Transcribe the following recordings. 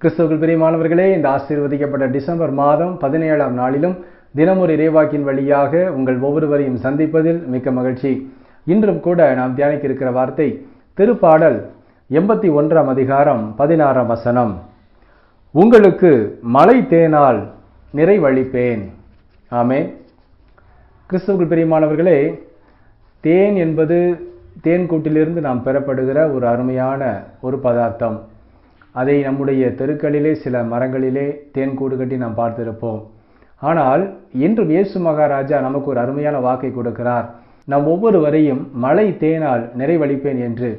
கிறிஸ்தவர்கள் பிரியமானவர்களே இந்த ஆசீர்வதிக்கப்பட்ட டிசம்பர் மாதம் பதினேழாம் நாளிலும் தினமொரு இறைவாக்கின் வழியாக உங்கள் ஒவ்வொருவரையும் சந்திப்பதில் மிக்க மகிழ்ச்சி. இன்றும் கூட நாம் தியானிக்க இருக்கிற வார்த்தை திருப்பாடல் எண்பத்தி ஒன்றாம் அதிகாரம் பதினாறாம் வசனம். உங்களுக்கு மழை தேனால் நிறைவழிப்பேன். ஆமே கிறிஸ்தவர்கள் பிரியமானவர்களே தேன் என்பது தேன் கூட்டிலிருந்து நாம் பெறப்படுகிற ஒரு அருமையான ஒரு பதார்த்தம். அதை நம்முடைய தெருக்களிலே சில மரங்களிலே தேன் கூடு கட்டி நாம் பார்த்திருப்போம். ஆனால் இன்றும் இயேசு மகாராஜா நமக்கு ஒரு அருமையான வாக்கை கொடுக்கிறார். நம் ஒவ்வொருவரையும் மழை தேனால் நிறைவளிப்பேன் என்று.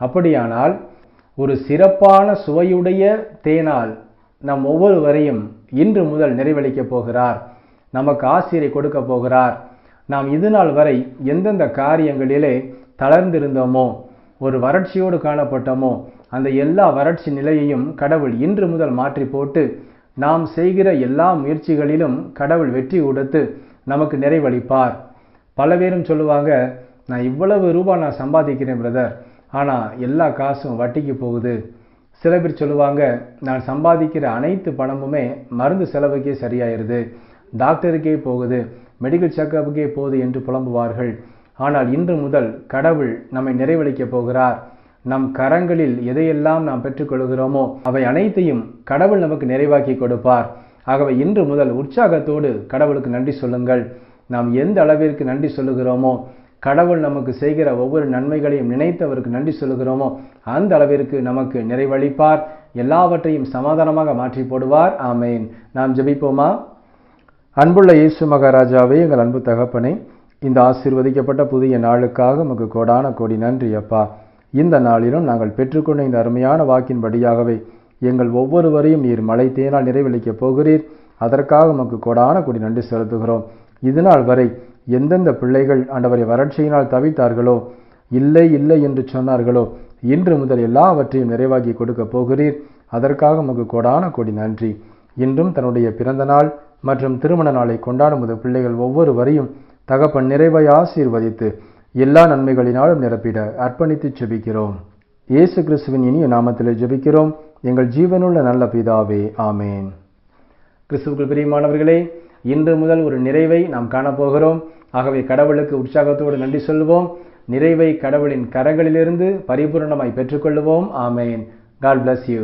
அப்படியானால் ஒரு சிறப்பான சுவையுடைய தேனால் நம் ஒவ்வொருவரையும் இன்று முதல் நிறைவளிக்கப் போகிறார். நமக்கு ஆசிரியை கொடுக்க போகிறார். நாம் இது நாள் வரை எந்தெந்த காரியங்களிலே தளர்ந்திருந்தோமோ ஒரு வறட்சியோடு காணப்பட்டோமோ அந்த எல்லா வறட்சி நிலையையும் கடவுள் இன்று முதல் மாற்றி போட்டு நாம் செய்கிற எல்லா முயற்சிகளிலும் கடவுள் வெற்றி கொடுத்து நமக்கு நிறைவளிப்பார். பல பேரும் சொல்லுவாங்க நான் இவ்வளவு ரூபா நான் சம்பாதிக்கிறேன் பிரதர் ஆனால் எல்லா காசும் வட்டிக்கு போகுது. சில பேர் சொல்லுவாங்க நான் சம்பாதிக்கிற அனைத்து பணமுமே மருந்து செலவுக்கே சரியாயிருது. டாக்டருக்கே போகுது. மெடிக்கல் செக்கப்புக்கே போகுது என்று புலம்புவார்கள். ஆனால் இன்று முதல் கடவுள் நம்மை நிறைவளிக்கப் போகிறார். நம் கரங்களில் எதையெல்லாம் நாம் பெற்றுக்கொள்கிறோமோ அவை அனைத்தையும் கடவுள் நமக்கு நிறைவாக்கி கொடுப்பார். ஆகவே இன்று முதல் உற்சாகத்தோடு கடவுளுக்கு நன்றி சொல்லுங்கள். நாம் எந்த அளவிற்கு நன்றி சொல்லுகிறோமோ கடவுள் நமக்கு செய்கிற ஒவ்வொரு நன்மைகளையும் நினைத்து அவருக்கு நன்றி சொல்லுகிறோமோ அந்த அளவிற்கு நமக்கு நிறைவளிப்பார். எல்லாவற்றையும் சமாதானமாக மாற்றி போடுவார். ஆமேன். நாம் ஜெபிப்போமா? அன்புள்ள இயேசு மகாராஜாவே எங்கள் அன்பு தகப்பனை இந்த ஆசீர்வதிக்கப்பட்ட புதிய நாளுக்காக உமக்கு கோடான கோடி நன்றி அப்பா. இந்த நாளிலும் நாங்கள் பெற்றுக்கொண்ட இந்த அருமையான வாக்கின்படியாகவே எங்கள் ஒவ்வொருவரையும் நீர் மழை தேனால் நிறைவளிக்கப் போகிறீர். அதற்காக உமக்கு கோடான கோடி நன்றி செலுத்துகிறோம். இதுநாள் வரை எந்தெந்த பிள்ளைகள் ஆண்டவரை வறட்சியினால் தவித்தார்களோ இல்லை இல்லை என்று சொன்னார்களோ இன்று முதல் எல்லாவற்றையும் நிறைவாக்கி கொடுக்க போகிறீர். அதற்காக உமக்கு கோடான கோடி நன்றி. இன்றும் தன்னுடைய பிறந்த நாள் மற்றும் திருமண நாளை கொண்டாடும் போது பிள்ளைகள் ஒவ்வொருவரையும் தகப்பன் நிறைவாய் ஆசீர்வதித்து எல்லா நன்மைகளினாலும் நிரப்பிட அர்ப்பணித்து ஜெபிக்கிறோம். இயேசு கிறிஸ்துவின் இனிய நாமத்தில் ஜெபிக்கிறோம். எங்கள் ஜீவனுள்ள நல்ல பிதாவே ஆமேன். கிறிஸ்துவுக்கு பிரியமானவர்களே இன்று முதல் ஒரு நிறைவை நாம் காணப்போகிறோம். ஆகவே கடவுளுக்கு உற்சாகத்தோடு நன்றி சொல்வோம் நிறைவை கடவுளின் கரங்களிலிருந்து பரிபூர்ணமாய் பெற்றுக்கொள்வோம் ஆமேன். God bless you